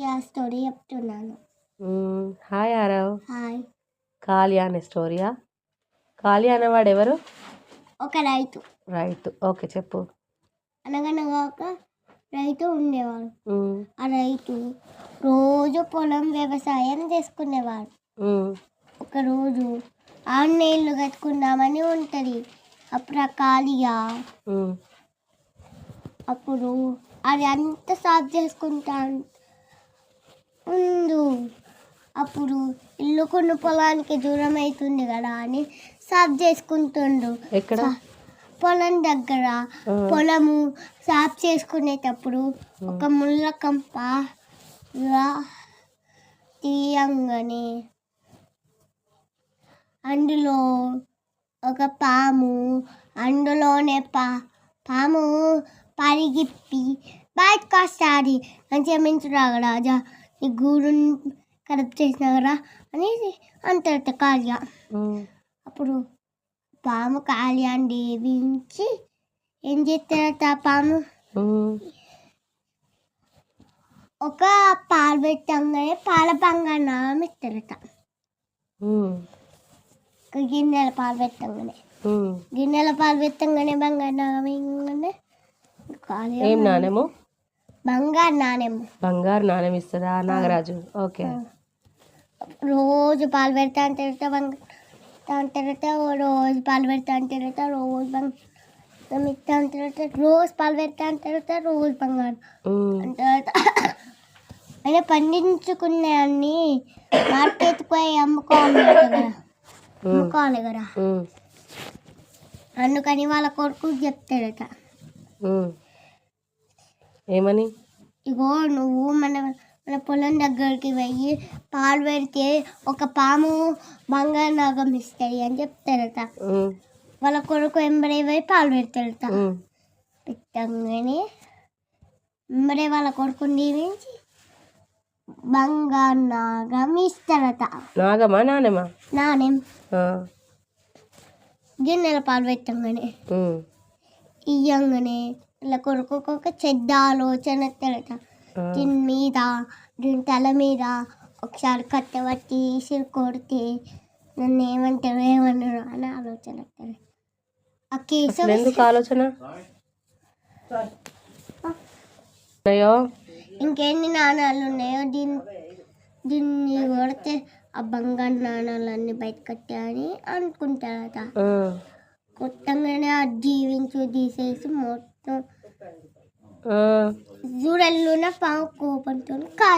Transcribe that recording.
Yeah story చెప్తున్నాను. Hi Aarav. Hi. Kali అనే స్టోరీయా కాళీ అనేవాడు ఎవరు? ఒక రైతు. రైతు. ఓకే చెప్పు. అనగనగా ఒక రైతు ఉండేవాడు. ఆ రైతు రోజు పొలం వ్యవసాయం చేసుకునేవాడు. ఒకరోజు ఆరు ఇల్లు కట్టుకుందామని ఉంటుంది. అప్పుడు ఆ ఖాళీగా. అప్పుడు అది అంతా సాఫ్ చేసుకుంటా ఉండు అప్పుడు ఇల్లు కొన్ని పొలానికి దూరం అవుతుంది కదా అని సాఫ్ చేసుకుంటుండు. ఎక్కడ? పొలం దగ్గర. పొలము సాఫ్ చేసుకునేటప్పుడు ఒక ముళ్ళ కంప ఇలా తీయంగానే అందులో ఒక పాము అందులోనే పా పాము పరిగిప్పి బయటకు వస్తుంది. మంచిగా మించురా రాజా. ఈ గూడు కరెక్ట్ చేసినా కదా అని అంటారట కాళియా. అప్పుడు పాము కాళియాన్ని దేవించి ఏం చేస్తారట ఆ పాము. ఒక పాలు పెట్టంగానే పాల బంగారం ఇస్తారట గిన్నెల పాలు పెట్టంగానే. గిన్నెల పాలు పెట్టంగానే బంగారు ఏం నాణ్యము బంగారు నాణ్యం బంగారు నాణ్యం ఇస్తుందా? నాగరాజు. ఓకే. రోజు పాలు పెడతా అంటారట బంగారు. అంటారట రోజు పాలు పెడతా అంటారట రోజు బంగారం ఇస్తా అంటారట రోజు పాలు పెడతా అంటారట రోజు బంగారం. మ్మ్. అంటారట అయినా పండించుకున్న అన్ని మార్కెట్కి పోయి అమ్ముకోవాలి కదా. మ్మ్. అమ్ముకోవాలి కదా. అందుకని వాళ్ళ కొడుకు చెప్తాడట. ఏమని ఇగో నువ్వు మన మన పొలం దగ్గరికి పోయి పాలు పెడితే ఒక పాము బంగారు నాగం ఇస్తుంది అని చెప్తాడట మ్మ్. వాళ్ళ కొడుకు ఎంబడే పోయి పాలు పెడతాడట. పెట్టంగానే ఎంబడే వాళ్ళ కొడుకుని దీవించి బంగారు నాగం ఇస్తాడట నాగమా నాణ్యమా నానేం. గిన్నెల పాలు పెట్టంగానే. ఇయ్యంగానే ఇలా కొడుకు ఒక చెడ్డ ఆలోచన ఆ. దీని మీద దీని తల మీద ఒకసారి కట్టబట్టి ఇసురు కొడితే నన్ను ఏమంటారు ఏమన్నారు అని ఆలోచన వస్తుంది ఆ కేసు ఎందుకు ఆలోచన? ఇంకెన్ని నాణాలు ఉన్నాయో దీన్ని దీన్ని కొడితే ఆ బంగారు నాణాలన్నీ బయట కట్టాయని అనుకుంటారట. ఆ జీవించు తీసేసి మొత్తం ఆ. జూడల్లోన పాము కోపంతో కా